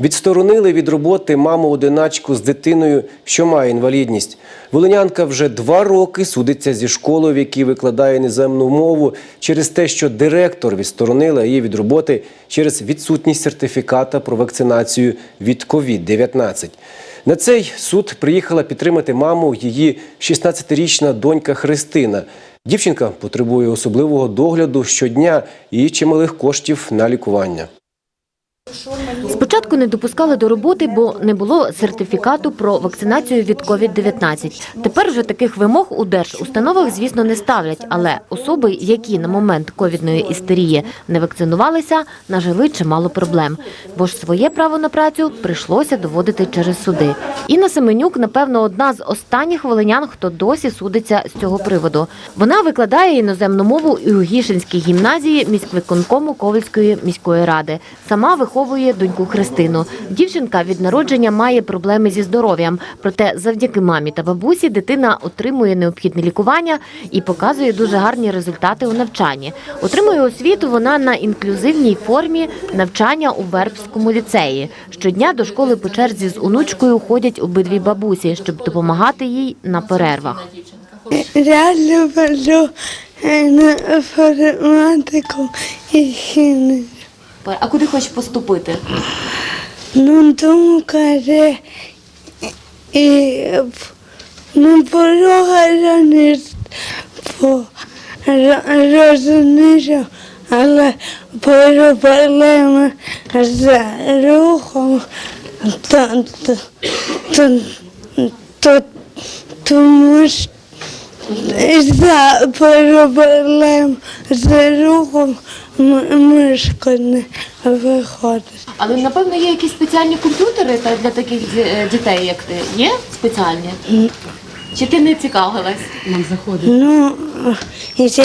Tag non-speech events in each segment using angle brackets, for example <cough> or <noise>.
Відсторонили від роботи маму-одиначку з дитиною, що має інвалідність. Волинянка вже два роки судиться зі школою, в якій викладає іноземну мову, через те, що директор відсторонила її від роботи через відсутність сертифіката про вакцинацію від COVID-19. На цей суд приїхала підтримати маму її 16-річна донька Христина. Дівчинка потребує особливого догляду щодня і чималих коштів на лікування. Спочатку не допускали до роботи, бо не було сертифікату про вакцинацію від COVID-19. Тепер вже таких вимог у держустановах, звісно, не ставлять, але особи, які на момент ковідної істерії не вакцинувалися, нажили чимало проблем. Бо ж своє право на працю прийшлося доводити через суди. Інна Семенюк, напевно, одна з останніх волинян, хто досі судиться з цього приводу. Вона викладає іноземну мову і у Гішинській гімназії міськвиконкому Ковальської міської ради. Сама виховує доньку Христину. Дівчинка від народження має проблеми зі здоров'ям. Проте завдяки мамі та бабусі дитина отримує необхідне лікування і показує дуже гарні результати у навчанні. Отримує освіту вона на інклюзивній формі навчання у Вербському ліцеї. Щодня до школи по черзі з онучкою ходять обидві бабусі, щоб допомагати їй на перервах. Реально люблю е, інформатику і хімію. А куди хочеш поступити? Ну, тому каже, і ну, порога розумію, але проблеми з рухом, то, то, то, то, тому що за проблем з рухом мишка не виходить. Але напевно є якісь спеціальні комп'ютери та для таких е, дітей, як ти. Є спеціальні? Чи ти не цікавилась? Нам заходить. Ну, я,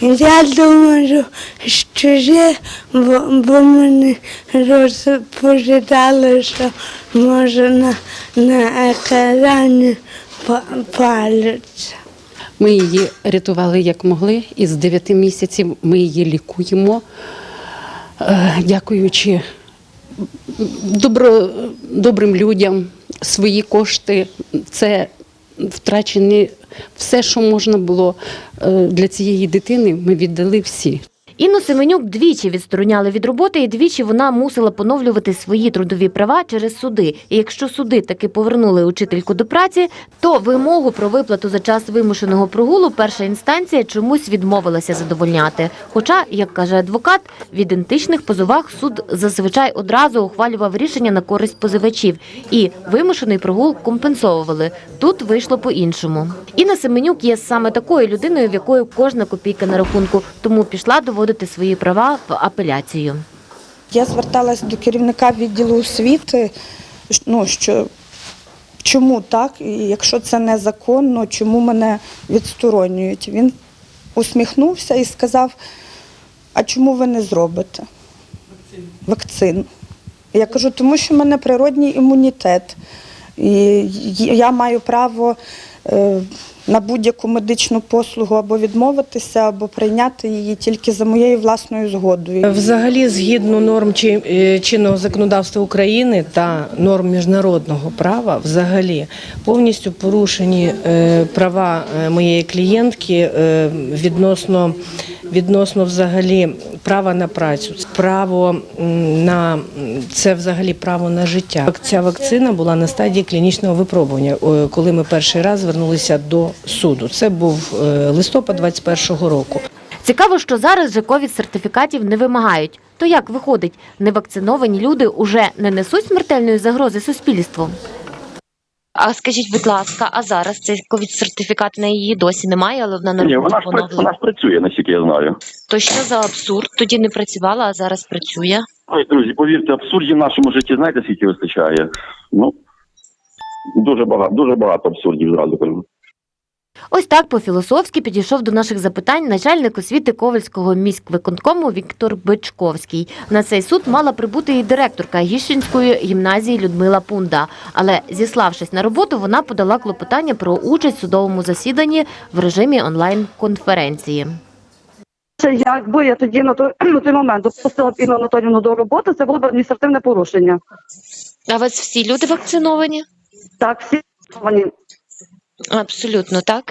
я думаю, що є, бо, бо мене розповідали, що може на, екрані па- палець. Ми її рятували як могли, і з 9 місяців ми її лікуємо, е, дякуючи добро, добрим людям, свої кошти. Це втрачені все, що можна було е, для цієї дитини, ми віддали всі. Інну Семенюк двічі відстороняли від роботи, і двічі вона мусила поновлювати свої трудові права через суди. І якщо суди таки повернули учительку до праці, то вимогу про виплату за час вимушеного прогулу перша інстанція чомусь відмовилася задовольняти. Хоча, як каже адвокат, в ідентичних позовах суд зазвичай одразу ухвалював рішення на користь позивачів, і вимушений прогул компенсовували. Тут вийшло по-іншому. Інна Семенюк є саме такою людиною, в якої кожна копійка на рахунку, тому пішла доводити свої права в апеляцію. Я зверталась до керівника відділу освіти, ну, що чому так, і якщо це незаконно, чому мене відсторонюють. Він усміхнувся і сказав: а чому ви не зробите вакцину? Я кажу, тому що в мене природній імунітет. І я маю право е, на будь-яку медичну послугу або відмовитися, або прийняти її тільки за моєю власною згодою. Взагалі, згідно норм е, чинного законодавства України та норм міжнародного права, взагалі повністю порушені е, права е, моєї клієнтки відносно відносно взагалі права на працю, право на це взагалі право на життя. Ця вакцина була на стадії клінічного випробування, коли ми перший раз звернулися до суду. Це був е, листопад 21-го року. Цікаво, що зараз же ковід сертифікатів не вимагають. То як виходить, невакциновані люди уже не несуть смертельної загрози суспільству? А скажіть, будь ласка, а зараз цей ковід сертифікат на її досі немає, але вона Ні, вона ж пра- вона ж працює, наскільки я знаю. То що за абсурд? Тоді не працювала, а зараз працює. Ой, друзі, повірте, абсурдів в нашому житті знаєте, скільки вистачає? Ну дуже багато, дуже багато абсурдів зразу кажу. Ось так по-філософськи підійшов до наших запитань начальник освіти Ковальського міськвиконкому Віктор Бичковський. На цей суд мала прибути і директорка Гіщинської гімназії Людмила Пунда. Але зіславшись на роботу, вона подала клопотання про участь в судовому засіданні в режимі онлайн-конференції. Це якби я тоді на той, <clears throat> на той момент допустила Інну Анатоліївну до роботи, це було б адміністративне порушення. А у вас всі люди вакциновані? Так, всі вони. Абсолютно так.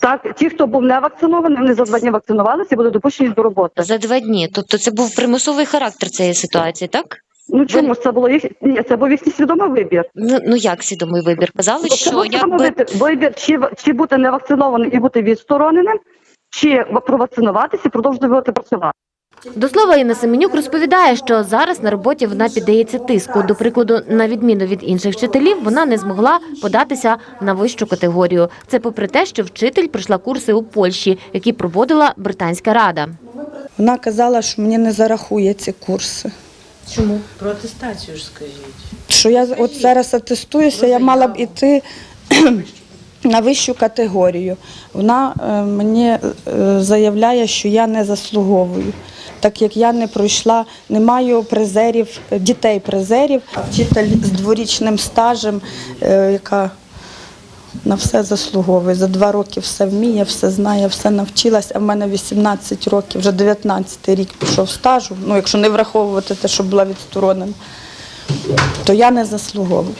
Так, ті, хто був не вакцинований, вони за два дні вакцинувалися і були допущені до роботи. За два дні. Тобто це був примусовий характер цієї ситуації, так? Ну чому ж це було їх? Ні, це був їхній свідомий вибір. Ну, ну як свідомий вибір? Казали, Це що був свідомий якби вибір, вибір чи, чи бути невакцинованим і бути відстороненим, чи провакцинуватися і продовжувати працювати. До слова, Інна Семенюк розповідає, що зараз на роботі вона піддається тиску. До прикладу, на відміну від інших вчителів, вона не змогла податися на вищу категорію. Це попри те, що вчитель пройшла курси у Польщі, які проводила британська рада. Вона казала, що мені не зарахує ці курси. Чому? Про атестацію ж скажіть. Що я от зараз атестуюся, я мала б іти <clears throat> на вищу категорію. Вона е, мені е, заявляє, що я не заслуговую, так як я не пройшла, не маю призерів, е, дітей призерів, а вчитель з дворічним стажем, е, яка на все заслуговує. За два роки все вміє, все знає, все навчилась, а в мене 18 років, вже 19 рік пішов стажу. Ну, якщо не враховувати те, що була відсторонена, то я не заслуговую.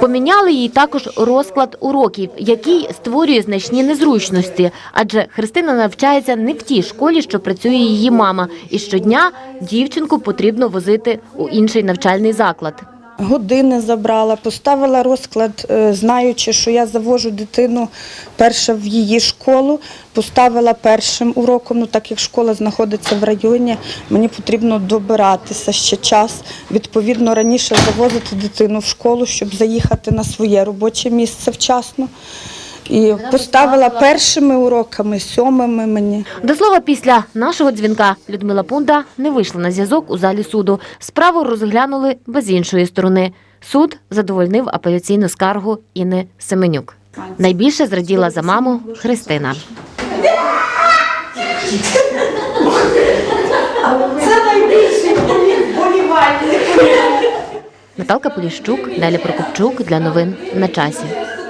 Поміняли їй також розклад уроків, який створює значні незручності. Адже Христина навчається не в тій школі, що працює її мама, і щодня дівчинку потрібно возити у інший навчальний заклад. Години забрала, поставила розклад, е, знаючи, що я завожу дитину перша в її школу, поставила першим уроком, ну так як школа знаходиться в районі, мені потрібно добиратися ще час. Відповідно, раніше завозити дитину в школу, щоб заїхати на своє робоче місце вчасно. І поставила першими уроками, сьомими мені. До слова, після нашого дзвінка Людмила Пунда не вийшла на зв'язок у залі суду. Справу розглянули без іншої сторони. Суд задовольнив апеляційну скаргу Інни Семенюк. Найбільше зраділа за маму Христина. Наталка Поліщук, Неля Прокопчук для новин на часі.